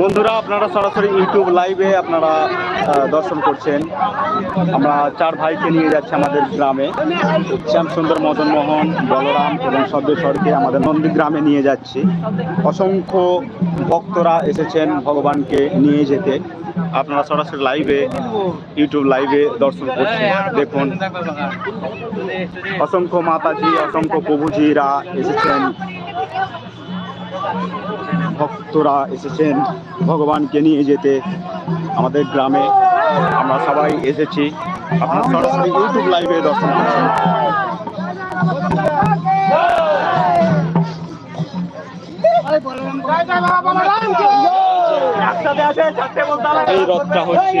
বন্ধুরা, আপনারা সরাসরি ইউটিউব লাইভে আপনারা দর্শন করছেন। আমরা চার ভাইকে নিয়ে যাচ্ছি আমাদের গ্রামে। শ্যামসুন্দর মদন মোহন, বলরাম এবং সদ্যস্বরকে আমাদের নন্দী গ্রামে নিয়ে যাচ্ছি। অসংখ্য ভক্তরা এসেছেন ভগবানকে নিয়ে যেতে। আপনারা সরাসরি লাইভে, ইউটিউব লাইভে দর্শন করছেন। দেখুন, অসংখ্য মাতাজি, অসংখ্য প্রভুজিরা এসেছেন। ভক্তরা এসেছেন ভগবানকে নিয়ে যেতে আমাদের গ্রামে। আমরা সবাই এসেছি। আপনারা সরাসরি ইউটিউব লাইভে দর্শন করছেন। এই রথটা হচ্ছে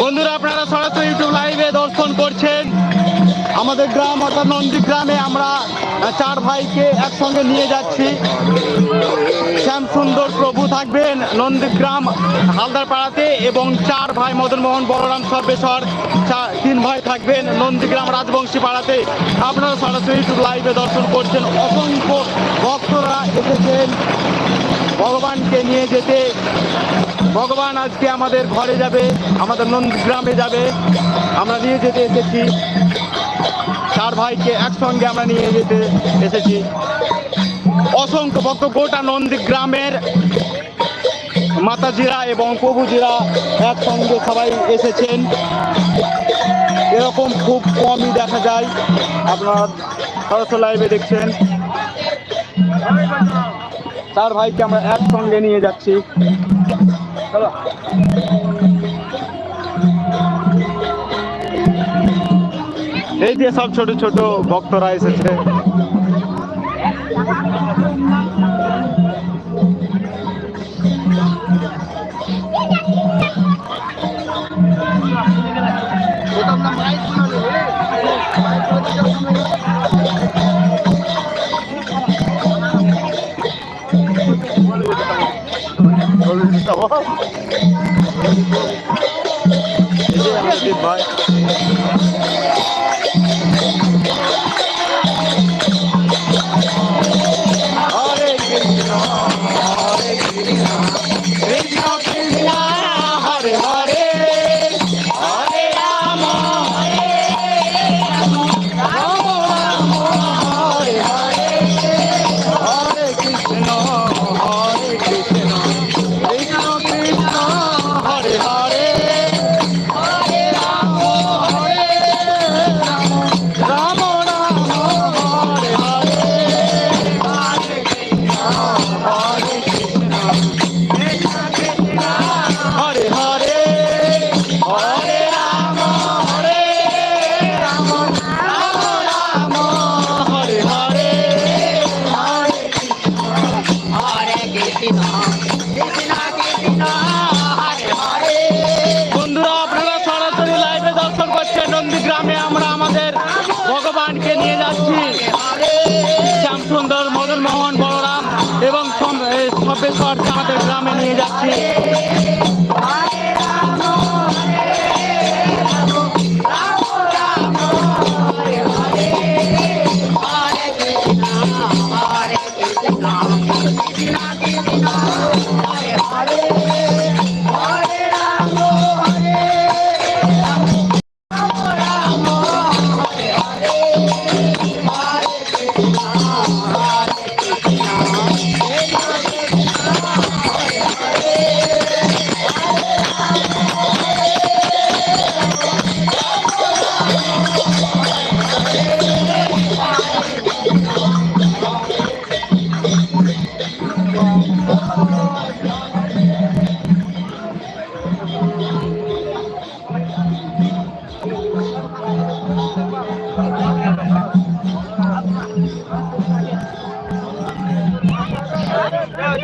বন্ধুরা আপনারা সরাসরি ইউটিউব লাইভে দর্শন করছেন। আমাদের গ্রাম অর্থাৎ নন্দীগ্রামে আমরা আহ, চার ভাইকে একসঙ্গে নিয়ে যাচ্ছি। শ্যাম সুন্দর প্রভু থাকবেন নন্দীগ্রাম হালদার পাড়াতে এবং চার ভাই মদন মোহন, বলরাম সর্বেশ্বর তিন ভাই থাকবেন নন্দীগ্রাম রাজবংশী পাড়াতে। আপনারা সরাসরি লাইভে দর্শন করছেন। অসংখ্য ভক্তরা এসেছেন। ভগবানকে নিয়ে যেতে। ভগবান আজকে আমাদের ঘরে যাবে, আমাদের নন্দীগ্রামে যাবে। আমরা নিয়ে যেতে এসেছি। চার ভাইকে একসঙ্গে আমরা নিয়ে যেতে এসেছি। অসংখ্য ভক্ত, গোটা নন্দীগ্রামের মাতাজিরা এবং প্রভুজিরা একসঙ্গে সবাই এসেছেন। এরকম খুব কমই দেখা যায়। আপনারা সরাসরি লাইভে দেখছেন। চার ভাইকে আমরা একসঙ্গে নিয়ে যাচ্ছি। চলো এই যে সব ছোট ছোট ভক্তরা এসেছে। এই বন্ধুরা, আপনারা সরাসরি লাইভে দর্শন করছেন। নন্দীগ্রামে আমরা আমাদের ভগবানকে নিয়ে যাচ্ছি। শ্যামসুন্দর মদন মোহন বলরাম এবং সবেশ্বর আমাদের গ্রামে নিয়ে যাচ্ছি।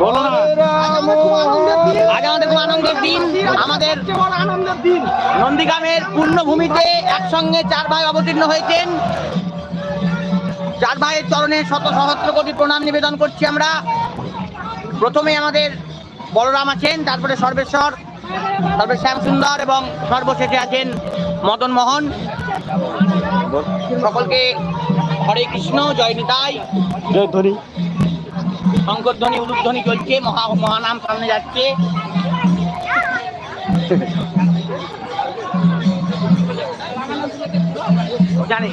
বলো না আজ আমাদের খুব আনন্দের দিন। আমাদের নন্দীগ্রামের পূর্ণভূমিতে একসঙ্গে চার ভাই অবতীর্ণ হয়েছেন। চার ভাইয়ের চরণে শত সহস্র কোটি প্রণাম নিবেদন করছি আমরা। প্রথমে আমাদের বলরাম আছেন তারপরে সর্বেশ্বর তারপরে শ্যামসুন্দর এবং সর্বশেষে আছেন মদন মোহন। সকলকে হরে কৃষ্ণ জয় নিতাই। জয় ধরি শঙ্করধ্বনি উলুধ্বনি চলছে মহা মহানাম সামনে যাচ্ছে। জানি।